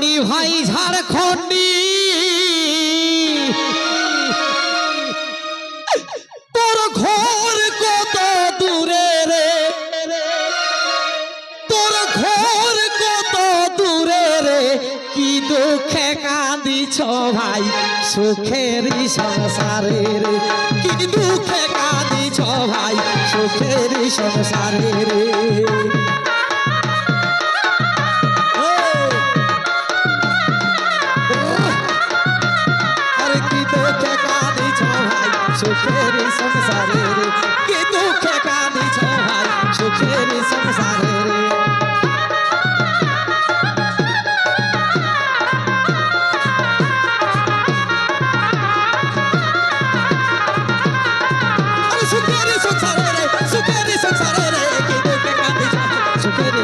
ঝাড়খণ্ডি ভাই ঝাড়খণ্ডি তোর ঘর কত দূরে রে? তোর ঘর কত দূরে রে? কি দুঃখে কাঁদিছ ভাই সুখেরই সংসারে রে। কি দুঃখে কাঁদিছ ভাই সুখেরই সংসারে রে। কি দুঃখে কাঁদিছ ভাই সুখের সংসারে রে কি দুঃখে কাঁদিছ ভাই সুখের সংসারে রে আরে সুখের সংসারে রে সুখের সংসারে রে কি দুঃখে কাঁদিছ সুখের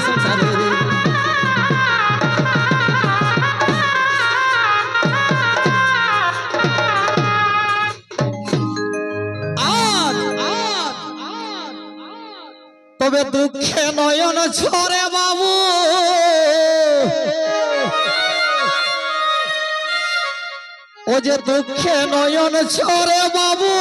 তবে দুঃখে নয়ন ছড়ে বাবু। ও যে দুঃখে নয়ন ছড়ে বাবু।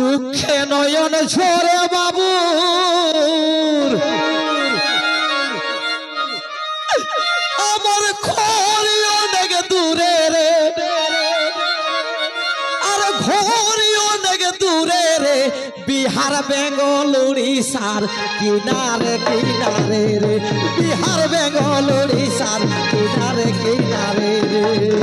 দুঃখে নয়ন ঝরে বাবু আমার ঘর অনেক দূরে রে। আর ঘর অনেক দূরে রে। বিহার বেঙ্গল উড়িষ্যার কিনারে কিনারে রে। বিহার বেঙ্গল উড়িষ্যার কিনারে কিনারে রে।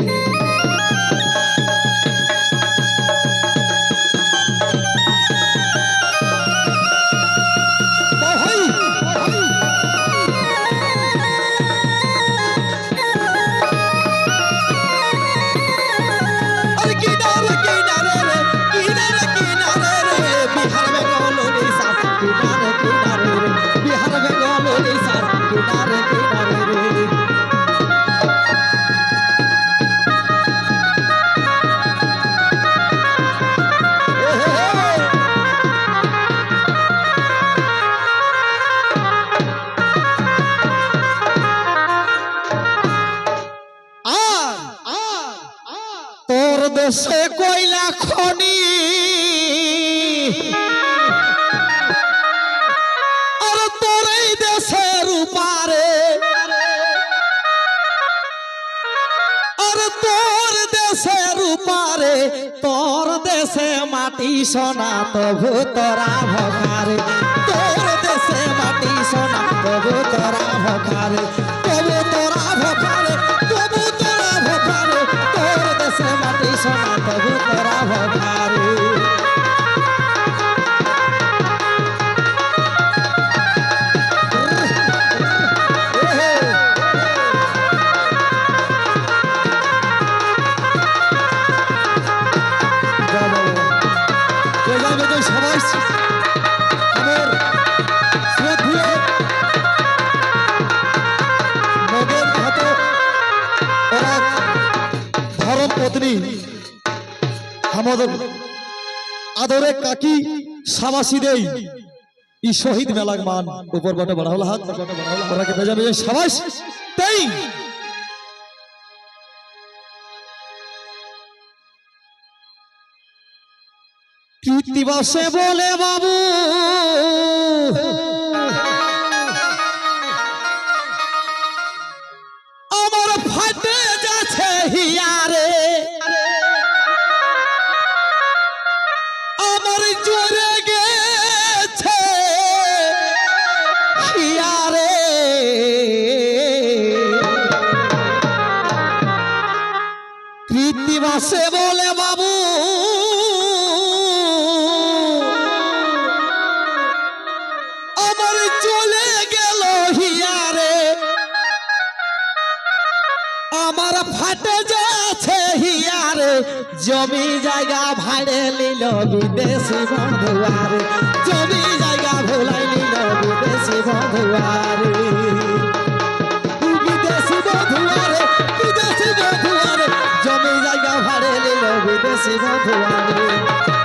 দেশে কয়লা খনি। তোর দেশের তোর দেশের দেশে মাটি সোনা, তবু তোরা ভকারে তোর দেশে মাটি সোনা, তবু তোরা ভকারে তোর দেশে মাটি সোনা আদরে। কাকি সাবাসী দেই। ই শহীদ মেলাগ মান উপর বটে, বড় হল হাত ওরাকে বেজা বেজা সাবাস দেই। কৃত্তিবাসে বলে বাবু। আমার ফাটে কৃত্তিবাসে বলে বাবু। আমার চলে গেল হিয়ারে। আমার ফাটে যাচ্ছে হিয়ারে। জমি জায়গা ভাড়ে নিল বিদেশি বন্ধুয়ারে। জমি জায়গা বন্ধুয়ারে বিদেশি বন্ধুয়ারে। বিদেশি নিল বিদেশি